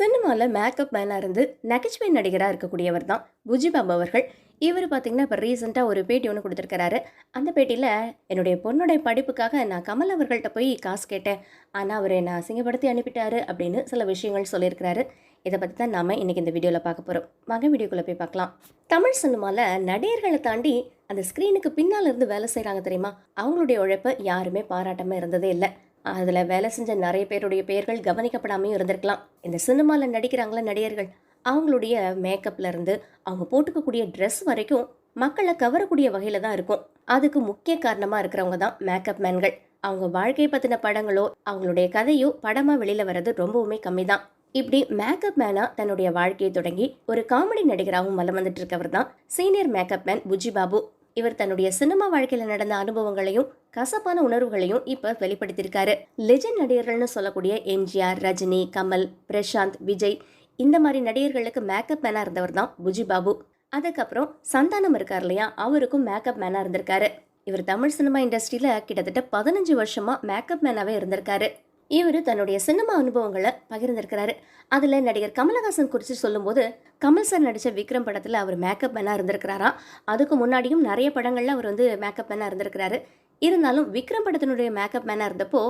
சினிமாவில் மேக்கப் மேனாக இருந்து நகைச்சுவை நடிகராக இருக்கக்கூடியவர் தான் புஜிபாபு அவர்கள். இவர் பார்த்தீங்கன்னா இப்போ ரீசெண்டாக ஒரு பேட்டி ஒன்று கொடுத்துருக்கிறாரு. அந்த பேட்டியில் என்னுடைய பொண்ணுடைய படிப்புக்காக நான் கமல் அவர்கள்ட்ட போய் காசு கேட்டேன். ஆனால் அவர் என்னை அசிங்கப்படுத்தி அனுப்பிட்டாரு அப்படின்னு சில விஷயங்கள் சொல்லியிருக்கிறாரு. இதை பற்றி தான் நாம் இன்றைக்கி இந்த வீடியோவில் பார்க்க போகிறோம் வாங்க வீடியோக்குள்ளே போய் பார்க்கலாம். தமிழ் சினிமாவில் நடிகர்களை தாண்டி அந்த ஸ்க்ரீனுக்கு பின்னால் இருந்து வேலை செய்கிறாங்க தெரியுமா? அவங்களுடைய உழைப்பை யாருமே பாராட்டாமல் இருந்ததே இல்லை. அதில் வேலை செஞ்ச நிறைய பேருடைய பெயர்கள் கவனிக்கப்படாமையும் இருந்திருக்கலாம். இந்த சினிமாவில் நடிக்கிறாங்களா நடிகர்கள். அவங்களுடைய மேக்கப்லேருந்து அவங்க போட்டுக்கக்கூடிய ட்ரெஸ் வரைக்கும் மக்களை கவரக்கூடிய வகையில் தான் இருக்கும். அதுக்கு முக்கிய காரணமாக இருக்கிறவங்க தான் மேக்கப் மேன்கள் அவங்க வாழ்க்கையை பற்றின படங்களோ அவங்களுடைய கதையோ படமாக வெளியில் வர்றது ரொம்பவுமே கம்மி தான். இப்படி மேக்கப் மேனாக தன்னுடைய வாழ்க்கையை தொடங்கி ஒரு காமெடி நடிகராகவும் வலம் வந்துட்டு இருக்கவர் தான் senior makeup man Puji Babu. இவர் தன்னுடைய சினிமா வாழ்க்கையில நடந்த அனுபவங்களையும் கசப்பான உணர்வுகளையும் இப்ப வெளிப்படுத்தியிருக்காரு. லெஜண்ட் நடிகர்கள்னு சொல்லக்கூடிய எம்ஜிஆர் ரஜினி கமல் பிரசாந்த் விஜய் இந்த மாதிரி நடிகர்களுக்கு மேக்கப் மேனா இருந்தவர் தான் புஜி பாபு. அதுக்கப்புறம் சந்தானம் இருக்கார் இல்லையா அவருக்கும் மேக்கப் மேனா இருந்திருக்காரு. இவர் தமிழ் சினிமா இண்டஸ்ட்ரியில கிட்டத்தட்ட பதினஞ்சு வருஷமா மேக்கப் மேனாவே இருந்திருக்காரு. இவர் தன்னுடைய சினிமா அனுபவங்களை பகிர்ந்திருக்கிறாரு. அதில் நடிகர் கமலஹாசன் குறித்து சொல்லும்போது கமல் சார் நடித்த விக்ரம் படத்தில் அவர் மேக்கப் மேனாக இருந்திருக்கிறாராம் அதுக்கு முன்னாடியும் நிறைய படங்களில் அவர் வந்து மேக்கப் மேனாக இருந்திருக்கிறாரு. இருந்தாலும் விக்ரம் படத்தினுடைய மேக்கப் மேனாக இருந்தப்போ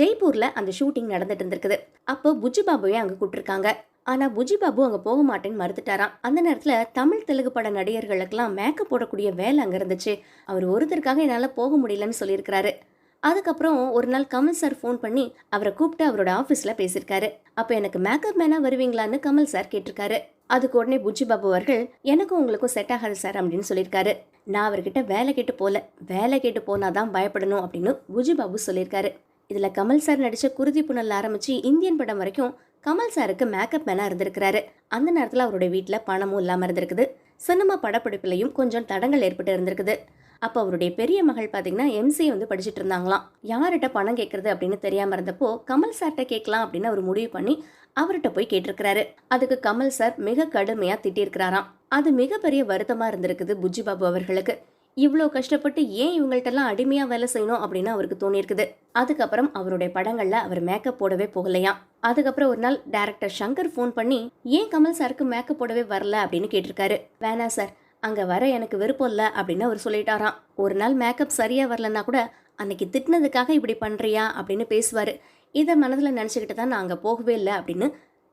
ஜெய்ப்பூரில் அந்த ஷூட்டிங் நடந்துட்டு இருந்திருக்குது. அப்போ புஜி பாபுவே அங்கே கூப்பிட்டுருக்காங்க. ஆனால் புஜி பாபு அங்கே போக மாட்டேன்னு மறுத்துட்டாராம். அந்த நேரத்தில் தமிழ் தெலுங்கு பட நடிகர்களுக்கெல்லாம் மேக்கப் போடக்கூடிய வேலை அங்கே இருந்துச்சு. அவர் ஒருத்தருக்காக என்னால் போக முடியலன்னு சொல்லியிருக்கிறாரு. அதுக்கப்புறம் ஒரு நாள் கமல் சார் ஃபோன் பண்ணி அவரை கூப்பிட்டு அவரோட ஆஃபீஸில் பேசியிருக்காரு. அப்போ எனக்கு மேக்கப் மேனாக வருவீங்களான்னு கமல் சார் கேட்டிருக்காரு. அதுக்கு உடனே புஜ்ஜி பாபு அவர்கள் எனக்கும் உங்களுக்கும் செட் ஆகாது சார் அப்படின்னு சொல்லியிருக்காரு. நான் அவர்கிட்ட வேலை கேட்டு போல வேலை கேட்டு போனாதான் பயப்படணும் அப்படின்னு புஜி பாபு சொல்லியிருக்காரு. இதில் கமல் சார் நடித்த குருதி புனல் ஆரம்பித்து இந்தியன் படம் வரைக்கும் கமல் சாருக்கு மேக்கப் மேனாக இருந்திருக்கிறாரு. அந்த நேரத்தில் அவருடைய வீட்டில் பணமும் இல்லாமல் இருந்திருக்குது. சினிமா படப்பிடிப்புலையும் கொஞ்சம் தடங்கள் ஏற்பட்டு இருந்திருக்குது. அப்போ அவருடைய பெரிய மகள் பார்த்தீங்கன்னா எம்சிஏ வந்து படிச்சுட்டு இருந்தாங்களாம். யார்கிட்ட பணம் கேட்குறது அப்படின்னு தெரியாமல் இருந்தப்போ கமல் சார்கிட்ட கேட்கலாம் அப்படின்னு அவர் முடிவு பண்ணி அவர்கிட்ட போய் கேட்டிருக்கிறாரு. அதுக்கு கமல் சார் மிக கடுமையாக திட்டியிருக்கிறாராம். அது மிகப்பெரிய வருத்தமாக இருந்திருக்குது புஜ்ஜி பாபு அவர்களுக்கு. இவ்வளோ கஷ்டப்பட்டு ஏன் இவங்கள்ட்டெல்லாம் அடிமையாக வேலை செய்யணும் அப்படின்னு அவருக்கு தோணியிருக்குது. அதுக்கப்புறம் அவருடைய படங்களில் அவர் மேக்கப் போடவே போகலையாம். அதுக்கப்புறம் ஒரு நாள் டேரக்டர் சங்கர் ஃபோன் பண்ணி ஏன் கமல் சாருக்கு மேக்கப் போடவே வரல அப்படின்னு கேட்டிருக்காரு. வேணா சார் அங்கே வர எனக்கு விருப்பம் இல்லை அப்படின்னு அவர் சொல்லிட்டாராம். ஒரு நாள் மேக்கப் சரியாக வரலன்னா கூட அன்னைக்கு திட்டினதுக்காக இப்படி பண்ணுறியா அப்படின்னு பேசுவார். இதை மனதில் நினச்சிக்கிட்டு தான் நான் அங்கே போகவே இல்லை அப்படின்னு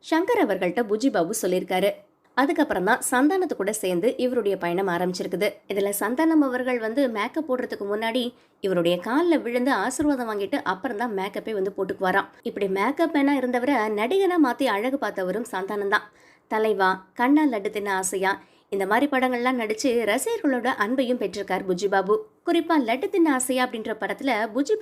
சங்கர் அவர்கள்ட்ட புஜி பாபு சொல்லியிருக்காரு. அதுக்கப்புறம் தான் சந்தானத்து கூட சேர்ந்து இவருடைய பயணம் ஆரம்பிச்சிருக்குது. இதில் சந்தானம் அவர்கள் வந்து மேக்கப் போடுறதுக்கு முன்னாடி இவருடைய காலில் விழுந்து ஆசீர்வாதம் வாங்கிட்டு அப்புறம் தான் மேக்கப்பே வந்து போட்டுக்குவாராம். இப்படி மேக்கப் வேணா இருந்தவரை நடிகனாக மாற்றி அழகு பார்த்தவரும் சந்தானம் தான். தலைவா கண்ணா லட்டு தின்ன ஆசையா இந்த மாதிரி படங்கள்லாம் நடிச்சு ரசிகர்களோட அன்பையும் பெற்றிருக்கார் புஜி பாபு. குறிப்பா லட்டு தின்ன ஆசையா அப்படின்ற படத்துல புஜி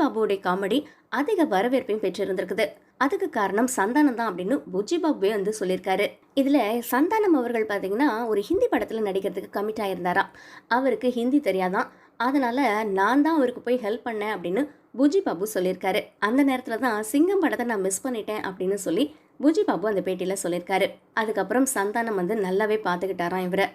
காமெடி அதிக வரவேற்பையும் பெற்றிருந்திருக்குது. அதுக்கு காரணம் சந்தானம் தான் அப்படின்னு புஜி பாபுவே வந்து சொல்லியிருக்காரு. இதுல சந்தானம் அவர்கள் பாத்தீங்கன்னா ஒரு ஹிந்தி படத்துல நடிக்கிறதுக்கு கமிட் ஆயிருந்தாராம். அவருக்கு ஹிந்தி தெரியாதான். அதனால நான் தான் அவருக்கு போய் ஹெல்ப் பண்ணேன் அப்படின்னு புஜி பாபு சொல்லியிருக்காரு. அந்த நேரத்தில் தான் சிங்கம் படத்தை நான் மிஸ் பண்ணிட்டேன் அப்படின்னு சொல்லி பூஜி பாபு அந்த பேட்டியில் சொல்லியிருக்காரு. அதுக்கப்புறம் சந்தானம் வந்து நல்லாவே பார்த்துக்கிட்டாராம் இவரை.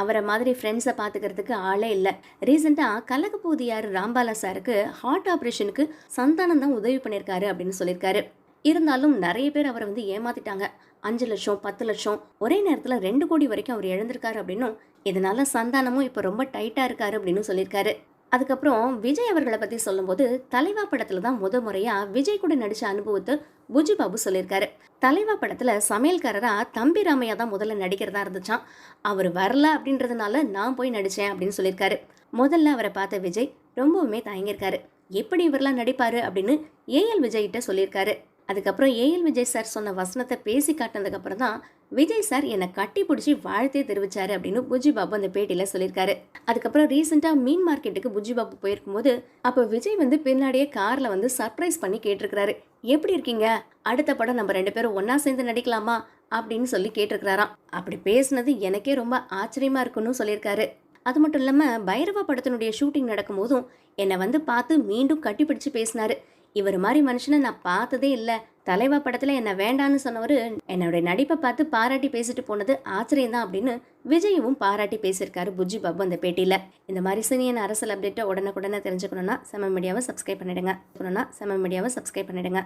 அவரை மாதிரி ஃப்ரெண்ட்ஸை பார்த்துக்கிறதுக்கு ஆளே இல்லை. ரீசெண்டாக கலகபூதியார் ராம்பாலா சாருக்கு ஹார்ட் ஆப்ரேஷனுக்கு சந்தானம் தான் உதவி பண்ணியிருக்காரு அப்படின்னு சொல்லியிருக்காரு. இருந்தாலும் நிறைய பேர் அவரை வந்து ஏமாத்திட்டாங்க. அஞ்சு லட்சம் பத்து லட்சம் ஒரே நேரத்தில் ரெண்டு கோடி வரைக்கும் அவர் இழந்திருக்காரு அப்படின்னும் இதனால சந்தானமும் இப்போ ரொம்ப டைட்டாக இருக்காரு அப்படின்னு சொல்லியிருக்காரு. அதுக்கப்புறம் விஜய் அவர்களை பற்றி சொல்லும்போது தலைவா படத்தில் தான் முத முறையாக விஜய் கூட நடித்த அனுபவத்தை புஜி பாபு சொல்லியிருக்காரு. தலைவா படத்தில் சமையல்காரராக தம்பி ராமையா தான் முதல்ல நடிக்கிறதா இருந்துச்சான் அவர் வரல அப்படின்றதுனால நான் போய் நடித்தேன் அப்படின்னு சொல்லியிருக்காரு. முதல்ல அவரை பார்த்த விஜய் ரொம்பவுமே தயங்கியிருக்காரு. எப்படி இவரெல்லாம் நடிப்பார் அப்படின்னு ஏஎல் விஜய்கிட்ட சொல்லியிருக்காரு. அதுக்கப்புறம் ஏஎல் விஜய் சார் சொன்ன வசனத்தை பேசி காட்டினதுக்கப்புறம் தான் விஜய் சார் என்னை கட்டி பிடிச்சி வாழ்த்தே தெரிவிச்சாரு அப்படின்னு புஜி பாபு அந்த பேட்டியில் சொல்லியிருக்காரு. அதுக்கப்புறம் ரீசெண்டாக மீன் மார்க்கெட்டுக்கு புஜி பாபு போயிருக்கும்போது அப்போ விஜய் வந்து பின்னாடியே காரில் வந்து சர்ப்ரைஸ் பண்ணி கேட்டிருக்கிறாரு. எப்படி இருக்கீங்க? அடுத்த படம் நம்ம ரெண்டு பேரும் ஒன்றா சேர்ந்து நடிக்கலாமா? அப்படின்னு சொல்லி கேட்டிருக்கிறாராம். அப்படி பேசுனது எனக்கே ரொம்ப ஆச்சரியமாக இருக்குன்னு சொல்லியிருக்காரு. அது மட்டும் இல்லாமல் பைரவா படத்தினுடைய ஷூட்டிங் நடக்கும்போதும் என்னை வந்து பார்த்து மீண்டும் கட்டிப்பிடிச்சு பேசினாரு. இவர் மாதிரி மனுஷனை நான் பார்த்ததே இல்லை. தலைவா படத்தில் என்ன வேண்டான்னு சொன்னவர் என்னுடைய நடிப்பை பார்த்து பாராட்டி பேசிட்டு போனது ஆச்சரியம் தான் அப்படின்னு விஜயவும் பாராட்டி பேசியிருக்காரு புஜ்ஜி பாபு அந்த பேட்டியில். இந்த மாதிரி சினியன் அரசியல் அப்டேட்டை உடனுக்குடனே தெரிஞ்சுக்கணும்னா செம மீடியாவை சப்ஸ்கிரைப் பண்ணிடுங்க. செம மீடியாவை சப்ஸ்கிரைப் பண்ணிடுங்க.